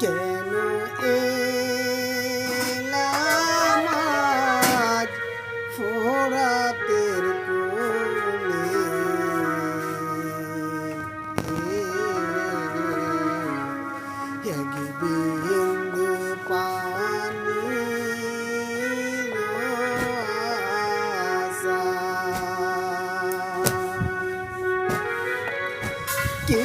কেন এলামাজ ফোরাতের কোলে এগি বিন্দু পানি কে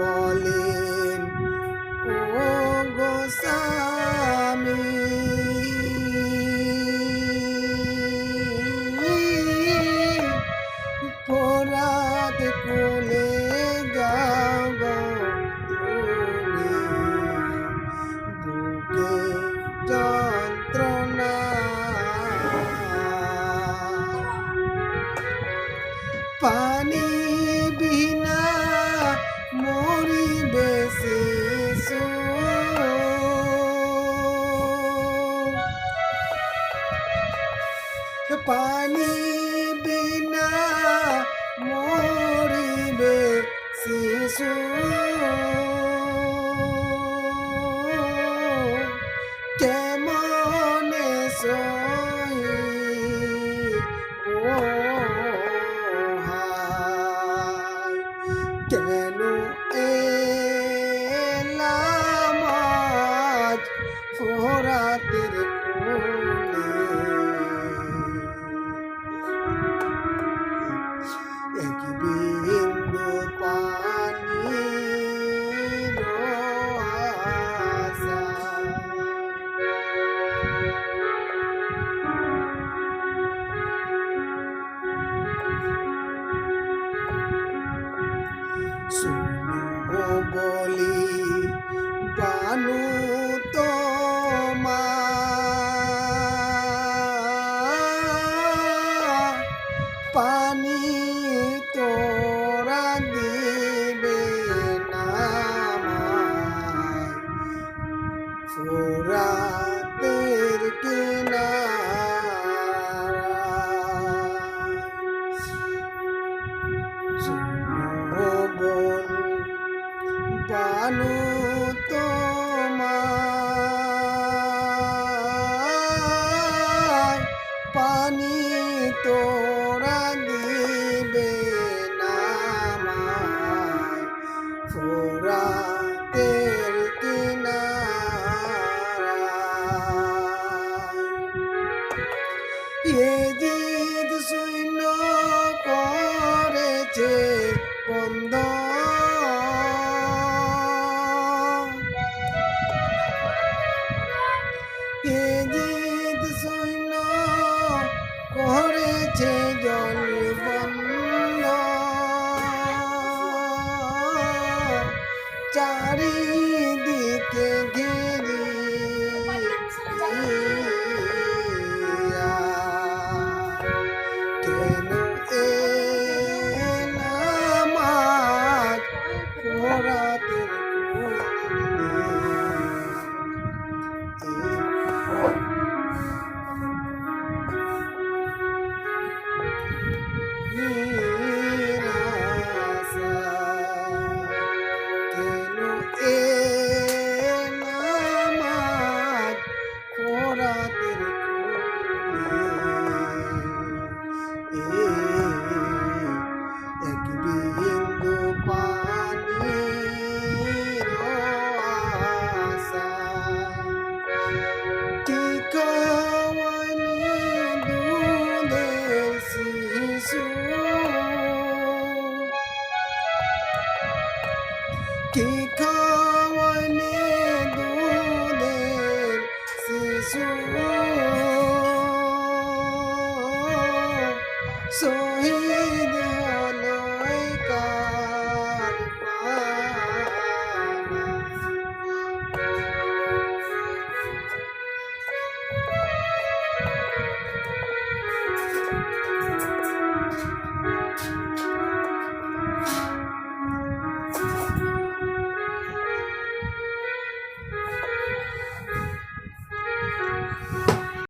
বলেন ও গোস্বামী ফোরাত কোলে যাও গো তুমি বুকে যন্ত্রণা। পানি পানি বিনা মরিবে শিশু। কেমনে বলি বানু তো পানি তোরা দিবে তোরা দিবে নামায় ফুরাতের কিনারিদ শূন্য করেছে বন্ধ। এজিদ শূন্য করেছে জলবন্ধ হয়েছে নামাজ খোরাতের এক বিন্দু পানি টিকাওয়ালে দুধের শিশু so